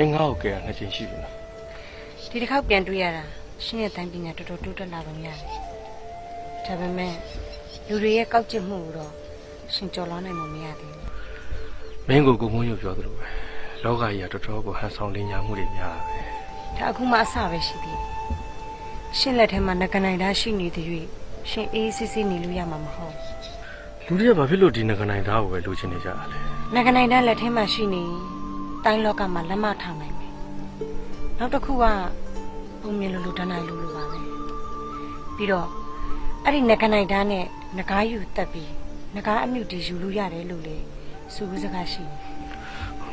မင်းငါ့ကိုကဲတာနှစ်ချိန်ရှိပြီနော်ဒီတစ်ခေါက်ပြန်တွေ့ရတာရှင်ရဲ့တိုင်းပညာတော်တော်တိုးတက်လာပုံရတယ်ဒါပေမဲ့လူတွေရဲ့ကောက်ကျစ်မှုကိုတော့ရှင်ကြော်လွှားနိုင်မှုမရသေးဘူးမင်းကိုကိုမွန်းရုပ်ပြောသလိုပဲလောကကြီးကတော်တော်ကိုဟန်ဆောင်လင်းညာမှုတွေများတာပဲဒါအခုမှအစပဲရှိသေးတယ်ရှင်လက်ထဲမှာငကနိုင်သားရှိနေတဲ့၍ရှင်အေးအေးဆေးဆေးနေလို့ရမှာမဟုတ်လူတွေကဘာဖြစ်လို့ဒီငကနိုင်သားကိုပဲလိုချင်နေကြတာလဲငကနိုင်သားလက်ထဲမှာရှိနေ တိုင်းလောကမှာလက်မထောင်နိုင်မယ်နောက်တစ်ခုကပုံမြင်လိုလိုတန်းနိုင်လိုလိုပါပဲပြီးတော့အဲ့ဒီငကနိုင်သားနဲ့ငကားယူတက်ပြီးငကားအမြုပ်တီယူလို့ရတယ်လို့လေဆိုဘူးစကားရှိတယ်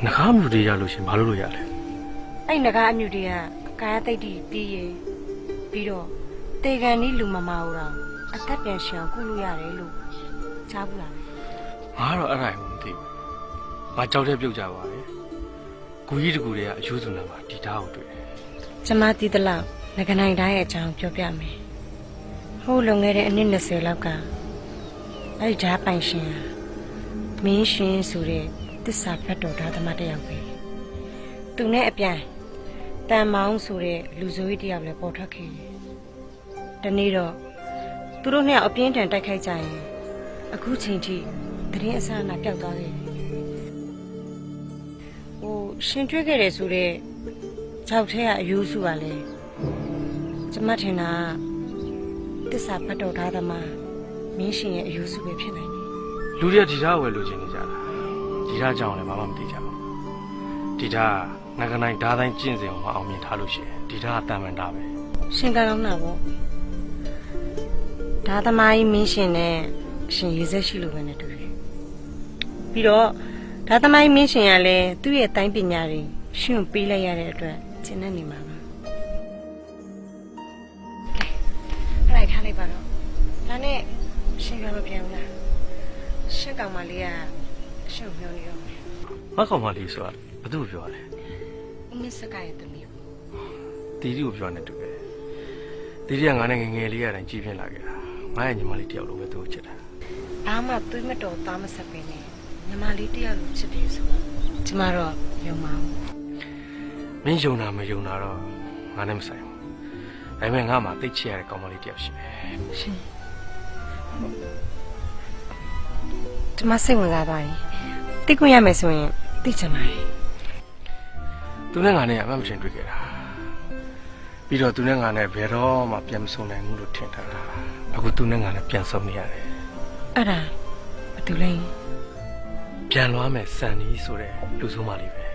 နှကားမြူတွေရလို့ရှရင်ဘာလို့လို့ရလဲအဲ့ငကားအမြုပ်တီကကာယတိတ်တီပြီးရပြီးတော့တေကန်နီးလူမမာဦးတော့အသက်ပြန်ရှောင်ကုလို့ရတယ်လို့ကြားဘူးလားငါကတော့အဲ့ဒါကိုမသိဘူးငါကြောက်တဲ့ပြုတ်ကြပါပဲ ကူကြီးတကူတွေကအယူစုနာမှာဒီသားကိုတွေ့တယ်ကျမတည်တလောက်ငကနိုင်တိုင်းရဲ့အကြောင်းပြောပြမယ်ဟိုးလွန်ခဲ့တဲ့အနှစ်20လောက်ကအဲ့ဒီဓာတ်ပိုင်ရှင်ဟာမင်းရှင်ဆိုတဲ့တစ္ဆာဖတ်တော်ဓာတ်သမားတစ်ယောက်ပဲသူနဲ့အပြန်တန်မောင်းဆိုတဲ့လူဆိုးကြီးတစ်ယောက်လည်းပေါ်ထွက်ခဲ့တယ်ဒီနေ့တော့သူတို့နှစ်ယောက်အပြင်းထန်တိုက်ခိုက်ကြရင်အခုချိန်ထိသတရင်အဆအနာပျောက်သွားခဲ့တယ် ဟိုရှင်တွေ့ခဲ့တယ်ဆိုတဲ့ခြောက်ထဲကအယူစုကလည်းကျမထင်တာကတစ္ဆာဖတ်တော်သားသမားမင်းရှင်ရဲ့အယူစုပဲဖြစ်နိုင်တယ်လူတွေကဒီသားကိုပဲလိုချင်နေကြတာဒီသားကြောင့်လည်းဘာမှမသိကြဘူးဒီသားကငကနိုင်ဓာတ်တိုင်းကျင့်စဉ်ကိုမအောင်မြင်ထားလို့ရှိရင်ဒီသားကတန်မှန်တာပဲရှင်ကလောင်းတာပေါ့ဒါသမားကြီးမင်းရှင်နဲ့အရှင်ရေးဆက်ရှိလို့ပဲနဲ့တူတယ်ပြီးတော့ ဒါသမားကြီးမင်းရှင်ကလည်းသူ့ရဲ့တိုင်းပညာတွေရှင်ကိုပေးလိုက်ရတဲ့အတွက်ကျင့်နေနေမှာပါကဲအဲ့ဒါထားလိုက်ပါတော့ဒါနဲ့ရှင်ကမပြန်ဘူးလားရှင်ကောင်မလေးကရှင်ကိုပြောနေတော့မယ်မကောင်မလေးဆိုတာဘသူ့ကိုပြောရလဲဦးမင်းစကရဲ့သမီးကိုတီတီကိုပြောနေတူပဲတီတီကငါနဲ့ငယ်ငယ်လေးရတိုင်းကြီးပြင်းလာခဲ့တာငါရဲ့ညီမလေးတယောက်လိုပဲသူ့ကိုချစ်တာဘာမှသွေးမတော်သားမဆက်ပင်နဲ့ ညီမလေးတယောက်လိုချစ်တယ်ဆိုတော့ကျမတော့ယုံပါဘူးမင်းယုံတာမယုံတာတော့ငါနဲ့မဆိုင်ဘူးဒါပေမဲ့ငါမှသိချင်ရတဲ့ကောင်မလေးတယောက်ရှိတယ်ရှင်ကျမစိတ်ဝင်စားသွားရင်တိတ်ခွင့်ရမယ်ဆိုရင်သိချင်ပါတယ်သူနဲ့ငါနဲ့အမှတ်မထင်တွေ့ခဲ့တာပြီးတော့သူနဲ့ငါနဲ့ဘယ်တော့မှပြန်မဆုံနိုင်ဘူးလို့ထင်ထားတာအခုသူနဲ့ငါနဲ့ပြန်ဆုံနေရတယ်အဲ့ဒါဘာတူလဲ ပြန်လွားမယ်စံနီးဆိုတဲ့လူဆုံးမလေးပဲ